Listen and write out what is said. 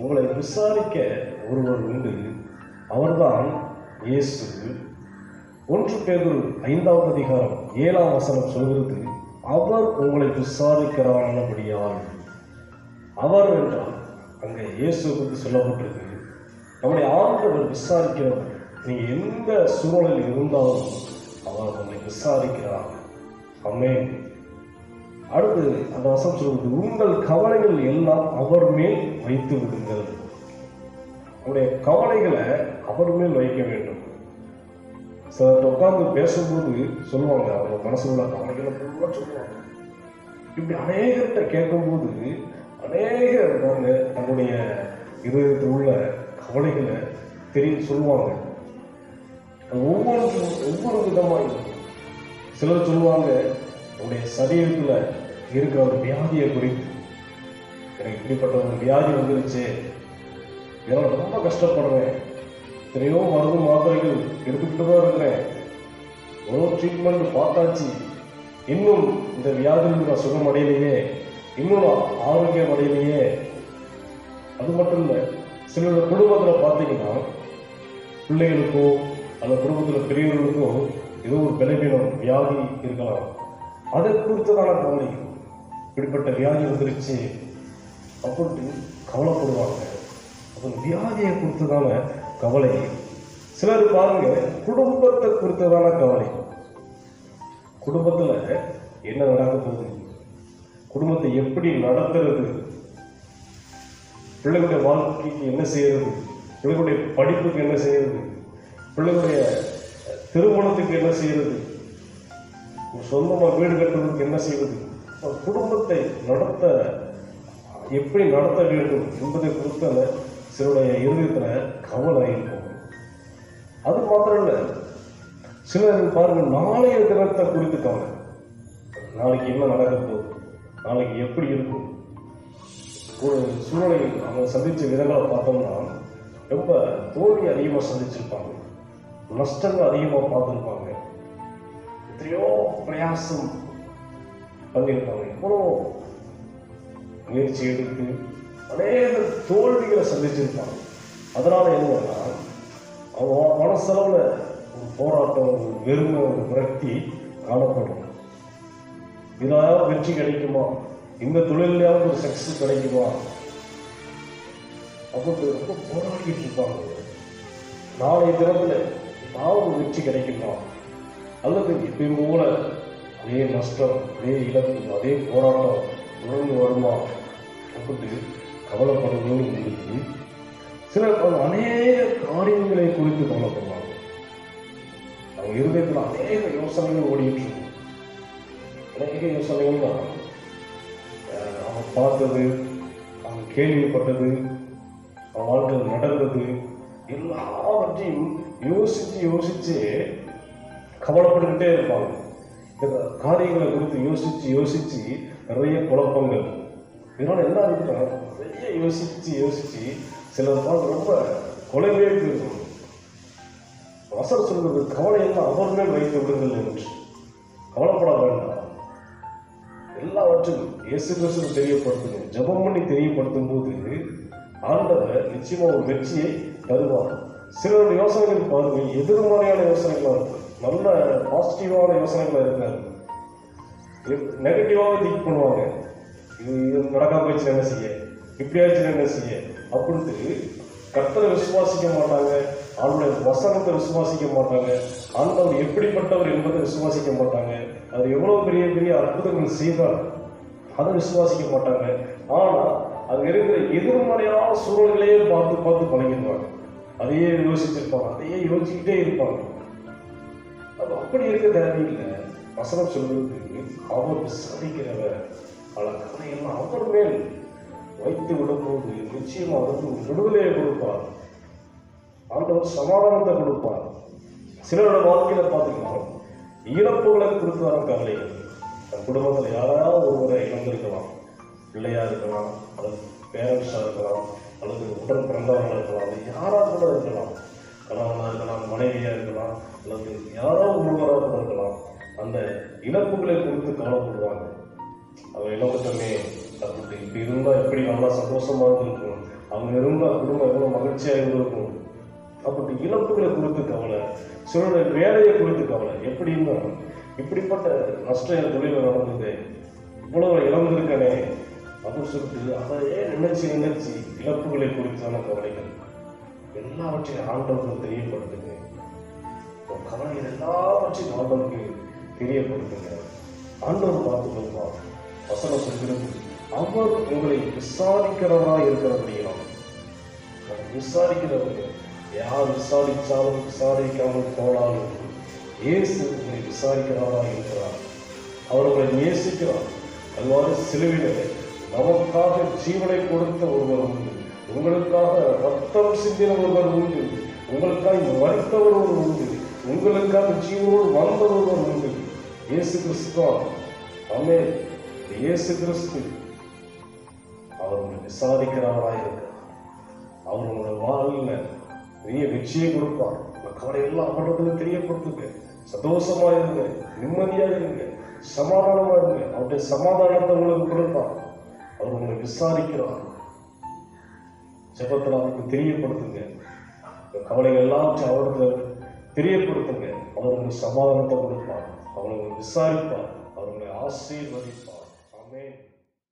உங்களை விசாரிக்க ஒருவர் உண்டு. அவர்தான் இயேசு. ஒன்று பேர் ஐந்தாவது அதிகாரம் ஏழாம் வசனம் சொல்கிறது அவர் உங்களை விசாரிக்கிறானபடியால் அவர் என்றால் அங்கே இயேசு பற்றி சொல்லப்பட்டிருக்கு நம்முடைய ஆண்டவர் விசாரிக்கிறவர். நீ எந்த சூழலில் இருந்தாலும் அவர் உங்களை விசாரிக்கிறார். அமேன் அடுத்து அந்த வசம் சொல்வது உங்கள் கவலைகள் எல்லாம் அவர் மேல் வைத்து விடுங்கள். உங்களுடைய கவலைகளை அவர் மேல் வைக்க வேண்டும். சிலர் உட்கார்ந்து பேசும்போது சொல்லுவாங்க அவங்க மனசுல உள்ள கவலைகளை ஃபுல்லாக சொல்லுவாங்க. இப்படி அநேகர்கிட்ட கேட்கும்போது அநேகர் அவங்க தன்னுடைய இருதயத்தில் உள்ள கவலைகளை தெரிய சொல்லுவாங்க. ஒவ்வொரு ஒவ்வொரு விதமாக சிலர் சொல்லுவாங்க உங்களுடைய சரீரத்தில் இருக்கிற ஒரு வியாதியை குறித்து எனக்கு இப்படிப்பட்ட ஒரு வியாதி வந்துருச்சு. இதனால் ரொம்ப கஷ்டப்படுறேன். எத்தனையோ மருந்து மாத்திரைகள் எடுத்துக்கிட்டு தான் இருக்கிறேன். எவ்வளோ ட்ரீட்மெண்ட் பார்த்தாச்சு. இன்னும் இந்த வியாதியில் நான் சுகம் அடையலையே. இன்னும் ஆரோக்கியம் அடையலையே. அது மட்டும் இல்லை சிலரோட குடும்பத்தில் பார்த்தீங்கன்னா பிள்ளைகளுக்கோ அந்த குடும்பத்தில் பெரியவர்களுக்கோ ஏதோ ஒரு பலவீனம் வியாதி இருக்கலாம். அதை குறித்ததான கவலை இப்படிப்பட்ட வியாதி வந்துருச்சு அப்படின்ட்டு கவலைப்படுவாங்க. அப்போ வியாதியை குறித்ததான கவலை. சிலர் பாருங்க குடும்பத்தை குறித்ததான கவலை. குடும்பத்துல என்ன நடக்க போகுது? குடும்பத்தை எப்படி நடத்துறது? பிள்ளைகளுடைய வாழ்க்கைக்கு என்ன செய்யறது? பிள்ளைகளுடைய படிப்புக்கு என்ன செய்யறது? பிள்ளைகளுடைய திருமணத்துக்கு என்ன செய்யறது? சொந்தமாக வீடு கட்டுறதுக்கு என்ன செய்வது? ஒரு குடும்பத்தை நடத்த எப்படி நடத்த வேண்டும் என்பதை குறித்த சிலருடைய இருதயத்தில் கவலை இருக்கும். அது மாத்திரம் இல்லை சிலர் பாருங்கள் நாளைய தினத்தை குறித்து கவலை. நாளைக்கு என்ன நடக்க போகுது? நாளைக்கு எப்படி இருக்கும்? ஒரு சூழ்நிலை அவங்க சந்தித்த விதங்களை பார்த்தோம்னா ரொம்ப தோல்வி அதிகமாக சந்திச்சிருப்பாங்க. நஷ்டங்கள் அதிகமாக பார்த்துருப்பாங்க. எத்தனையோ பிரயாசம் பண்ணியிருப்பாங்க. எவ்வளோ முயற்சி எடுத்து அநேக தோல்விகளை சந்திச்சிருப்பாங்க. அதனால என்னன்னா அவங்க மனசளவில் ஒரு போராட்டம் ஒரு வெறுமை ஒரு விரக்தி காணப்படும். இதாவது வெற்றி கிடைக்குமா? இந்த தொழிலையாவது ஒரு சக்சஸ் கிடைக்குமா? அப்படின்னு ரொம்ப போராடிக்கிட்டு இருப்பாங்க. நாளைய தினத்தில் ஏதாவது வெற்றி கிடைக்குமா? அல்லது இப்பயும் போல அதே நஷ்டம் அதே இழப்பு அதே போராட்டம் தொடர்ந்து வருமா அப்படின்னு கவலைப்படுவதோடு இருந்து சிலர் அநேக காரியங்களை குறித்து கவலைப்படுவாங்க அவங்க இருதயத்தில் அநேக யோசனைகள் ஓடிட்டு இருக்கும். அநேக யோசனைகள் தான். அவங்க பார்த்தது அவங்க கேள்விப்பட்டது அவங்க வாழ்க்கையில் நடந்தது எல்லாவற்றையும் யோசித்து யோசிச்சு கவலைப்பட்டுக்கிட்டே இருப்பாங்க. இந்த காரியங்களை குறித்து யோசிச்சு யோசிச்சு நிறைய குழப்பங்கள். இதனால் என்ன இருக்குன்னா நிறைய யோசிச்சு யோசிச்சு சிலர் பார்த்து ரொம்ப கொலைவே இருக்கும் வசனம் கவலை கவலையெல்லாம் அவர் மேல் வைத்து விடுங்கள் என்று. கவலைப்பட வேண்டாம். எல்லாவற்றையும் இயேசு கிறிஸ்து தெரியப்படுத்துங்க ஜெபம் பண்ணி தெரியப்படுத்தும் போது ஆண்டவர் நிச்சயமாக ஒரு வெற்றியை தருவார். சிலருடைய யோசனைகள் பாருங்கள் எதிர்மறையான யோசனைகளாக இருக்கும். நல்ல பாசிட்டிவான யோசனைகளா இருக்காது நெகட்டிவாக திங்க் பண்ணுவாங்க. இது இது நடக்காம போயிடுச்சு என்ன செய்ய? இப்படி ஆயிடுச்சு என்ன செய்ய? அப்படின்ட்டு கர்த்தரை விசுவாசிக்க மாட்டாங்க. ஆண்டோட வசனத்தை விசுவாசிக்க மாட்டாங்க. ஆண்டவர் எப்படிப்பட்டவர் என்பதை விசுவாசிக்க மாட்டாங்க. அவர் எவ்வளோ பெரிய பெரிய அற்புதங்கள் செய்தார் அதை விசுவாசிக்க மாட்டாங்க. ஆனால் அது இருக்கிற எதிர்மறையான சூழல்களையே பார்த்து பார்த்து பழகிடுவாங்க. அதையே யோசிச்சிருப்பாங்க. அதையே யோசிச்சுக்கிட்டே இருப்பாங்க. அப்படி இருக்க தேவையில்லை வசனம் சொல்வது அவர் விசாரிக்கிறவர் பல கவலையெல்லாம் அவர் மேல் வைத்து விடும்போது நிச்சயம் அவருக்கு விடுதலையை கொடுப்பார். ஆண்டவர் சமாதானத்தை கொடுப்பார். சிலரோட வாழ்க்கையில பார்த்தீங்கன்னா இழப்புகளை கொடுத்து வர கவலைகள் தன் குடும்பத்தில் யாராவது ஒருவரை இழந்திருக்கலாம். பிள்ளையா இருக்கலாம் அல்லது பேரண்ட்ஸாக இருக்கலாம் அல்லது உடன் பிறந்தவர்களாக இருக்கலாம் அது யாராக கூட இருக்கலாம். கணவனாக இருக்கலாம் மனைவியாக இருக்கலாம் அல்லது யாரோ ஒருவராக கூட இருக்கலாம் அந்த இழப்புகளை குறித்து கவலைப்படுவாங்க அவன் இழந்துட்டோமே அப்படி இப்படி இருந்தால் எப்படி நல்லா சந்தோஷமாக இருந்திருக்கும்? அவங்க இருந்தால் குடும்பம் எவ்வளோ மகிழ்ச்சியாக இருந்திருக்கும்? அப்படி இழப்புகளை குறித்து கவலை சிலருடைய வேலையை குறித்து கவலை. எப்படின்னா இப்படிப்பட்ட நஷ்டம் என் தொழிலில் நடந்தது. இவ்வளவு இழந்திருக்கனே அப்படின்னு சொல்லிட்டு அதை நினைச்சு நினைச்சு இழப்புகளை குறித்தான கவலைகள். எல்லாவற்றையும் ஆண்டவர்கள் தெரியப்படுத்துங்க உன் கவலைகள் எல்லாவற்றையும் ஆண்டவர்கள் தெரியப்படுத்துங்க ஆண்டவர் பார்த்து கொள்வார் வசனம் சொல்கிறது அவர் உங்களை விசாரிக்கிறவராய் இருக்கிறபடியால். விசாரிக்கிறவங்க யார் விசாரித்தாலும் விசாரிக்காமல் போனாலும் இயேசு உங்களை விசாரிக்கிறவராக இருக்கிறார். அவர் உங்களை நேசிக்கிறார். அவ்வாறு சிலுவிலே நமக்காக ஜீவனை கொடுத்த ஒருவர் உண்டு உங்களுக்காக ரத்தம் சிந்தின ஒருவர் உண்டு. உங்களுக்காக மறித்தவர் ஒருவர் உண்டு. உங்களுக்காக ஜீவனோடு வந்த ஒருவர் உண்டு. இயேசு கிறிஸ்து தான் அமே இயேசு கிறிஸ்து. அவர் உங்களை விசாரிக்கிறவராக இருக்கிறார். அவர் உங்களோட வாழ்ல பெரிய வெற்றியை கொடுப்பார். கவலை எல்லாம் அவரிடத்துல தெரியப்படுத்துங்க. சந்தோஷமா இருங்க. நிம்மதியா இருங்க. சமாதானமா இருங்க. அவருடைய சமாதானத்தை உங்களுக்கு கொடுப்பார். அவர் உங்களை விசாரிக்கிறார். ஜபத்தில் அவருக்கு தெரியப்படுத்துங்க. கவலைகள் எல்லாம் அவருக்கு தெரியப்படுத்துங்க. அவர் உங்களுக்கு சமாதானத்தை கொடுப்பார் அவர் விசாரிப்பார். அவர் உங்களை ஆசீர்வதிப்பார்.